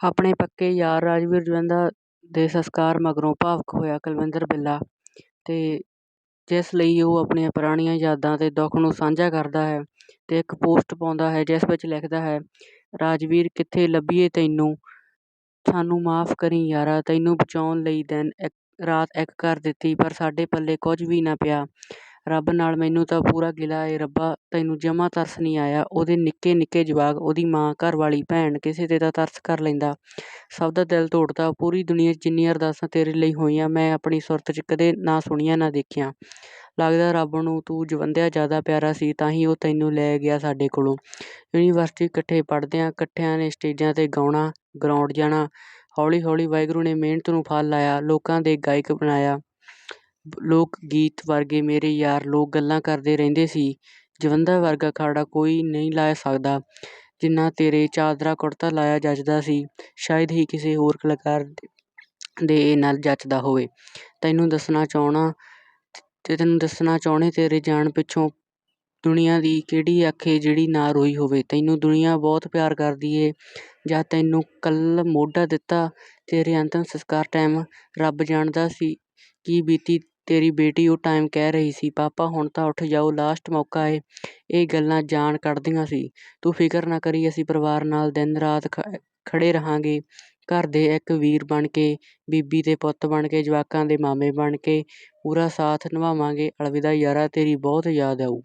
ਆਪਣੇ ਪੱਕੇ ਯਾਰ ਰਾਜਵੀਰ ਜਵੰਦਾ ਦੇ ਸੰਸਕਾਰ ਮਗਰੋਂ ਭਾਵੁਕ ਹੋਇਆ ਕੁਲਵਿੰਦਰ ਬਿੱਲਾ ਅਤੇ ਜਿਸ ਲਈ ਉਹ ਆਪਣੀਆਂ ਪੁਰਾਣੀਆਂ ਯਾਦਾਂ ਅਤੇ ਦੁੱਖ ਨੂੰ ਸਾਂਝਾ ਕਰਦਾ ਹੈ ਅਤੇ ਇੱਕ ਪੋਸਟ ਪਾਉਂਦਾ ਹੈ ਜਿਸ ਵਿੱਚ ਲਿਖਦਾ ਹੈ, ਰਾਜਵੀਰ, ਕਿੱਥੇ ਲੱਭੀਏ ਤੈਨੂੰ? ਸਾਨੂੰ ਮਾਫ਼ ਕਰੀ ਯਾਰਾ, ਤੈਨੂੰ ਬਚਾਉਣ ਲਈ ਦਿਨ ਇੱਕ, ਰਾਤ ਇੱਕ ਕਰ ਦਿੱਤੀ, ਪਰ ਸਾਡੇ ਪੱਲੇ ਕੁਝ ਵੀ ਨਾ ਪਿਆ। ਰੱਬ ਨਾਲ ਮੈਨੂੰ ਤਾਂ ਪੂਰਾ ਗਿਲਾ ਏ ਰੱਬਾ, ਤੈਨੂੰ ਜਮਾ ਤਰਸ ਨਹੀਂ ਆਇਆ। ਉਹਦੇ ਨਿੱਕੇ ਨਿੱਕੇ ਜਵਾਕ, ਉਹਦੀ ਮਾਂ ਘਰ ਵਾਲੀ ਭੈਣ, ਕਿਸੇ ਤੇ ਤਾਂ ਤਰਸ ਕਰ ਲੈਂਦਾ। ਸਭ ਦਾ ਦਿਲ ਤੋੜਦਾ, ਪੂਰੀ ਦੁਨੀਆ 'ਚ ਜਿੰਨੀਆਂ ਅਰਦਾਸਾਂ ਤੇਰੇ ਲਈ ਹੋਈਆਂ, ਮੈਂ ਆਪਣੀ ਸੁਰਤ 'ਚ ਕਦੇ ਨਾ ਸੁਣੀਆਂ, ਨਾ ਦੇਖੀਆਂ। ਲੱਗਦਾ ਰੱਬ ਨੂੰ ਤੂੰ ਜਵੰਦਿਆ ਜ਼ਿਆਦਾ ਪਿਆਰਾ ਸੀ, ਤਾਂ ਹੀ ਉਹ ਤੈਨੂੰ ਲੈ ਗਿਆ ਸਾਡੇ ਕੋਲੋਂ। ਯੂਨੀਵਰਸਿਟੀ ਇਕੱਠੇ ਪੜ੍ਹਦਿਆਂ, ਇਕੱਠਿਆਂ ਨੇ ਸਟੇਜਾਂ ਤੇ ਗਾਉਣਾ ਗਰਾਊਂਡ ਜਾਣਾ ਹੌਲੀ ਹੌਲੀ ਵਾਹਿਗੁਰੂ ਨੇ ਮਿਹਨਤ ਨੂੰ ਫਲ ਲਾਇਆ, ਲੋਕਾਂ ਦੇ ਗਾਇਕ ਬਣਾਇਆ। ਲੋਕ ਗੀਤ ਵਰਗੇ ਮੇਰੇ ਯਾਰ ਲੋਕ ਗੱਲਾਂ ਕਰਦੇ ਰਹਿੰਦੇ ਸੀ। ਜਵੰਦਾ ਵਰਗਾ ਅਖਾੜਾ ਕੋਈ ਨਹੀਂ ਲਾ ਸਕਦਾ, ਜਿੰਨਾ ਤੇਰੇ ਚਾਦਰਾ ਕੁੜਤਾ ਲਾਇਆ ਜੱਚਦਾ ਸੀ। ਸ਼ਾਇਦ ਹੀ ਕਿਸੇ ਹੋਰ ਕਲਾਕਾਰ ਦੇ ਨਾਲ ਜੱਚਦਾ ਹੋਵੇ। ਤੈਨੂੰ ਦੱਸਣਾ ਚਾਹਣਾ, ਤੇ ਤੈਨੂੰ ਦੱਸਣਾ ਚਾਹੁੰਦੇ ਤੇਰੇ ਜਾਣ ਪਿੱਛੋਂ ਦੁਨੀਆ ਦੀ ਕਿਹੜੀ ਆਖੇ ਜਿਹੜੀ ਨਾ ਰੋਈ ਹੋਵੇ। ਤੈਨੂੰ ਦੁਨੀਆ ਬਹੁਤ ਪਿਆਰ ਕਰਦੀ ਏ, ਜਾਂ ਤੈਨੂੰ ਕੱਲ ਮੋਢਾ ਦਿੱਤਾ ਤੇਰੇ ਅੰਤਮ ਸੰਸਕਾਰ ਟਾਈਮ ਰੱਬ ਜਾਣਦਾ ਸੀ ਕੀ ਬੀਤੀ ਤੇਰੀ ਬੇਟੀ ਉਹ ਟਾਈਮ ਕਹਿ ਰਹੀ ਸੀ, ਪਾਪਾ, ਹੁਣ ਤਾਂ ਉੱਠ ਜਾਓ ਲਾਸਟ ਮੌਕਾ ਏ। ਇਹ ਗੱਲਾਂ ਜਾਨ ਕੱਢਦੀਆਂ ਸੀ। ਤੂੰ ਫਿਕਰ ਨਾ ਕਰੀ, ਅਸੀਂ ਪਰਿਵਾਰ ਨਾਲ ਦਿਨ ਰਾਤ ਖੜ੍ਹੇ ਰਹਾਂਗੇ। ਘਰ ਦੇ ਇੱਕ ਵੀਰ ਬਣ ਕੇ, ਬੀਬੀ ਦੇ ਪੁੱਤ ਬਣ ਕੇ, ਜਵਾਕਾਂ ਦੇ ਮਾਮੇ ਬਣ ਕੇ, ਪੂਰਾ ਸਾਥ ਨਿਭਾਵਾਂਗੇ। ਅਲਵਿਦਾ ਯਾਰਾ, ਤੇਰੀ ਬਹੁਤ ਯਾਦ ਆਊ।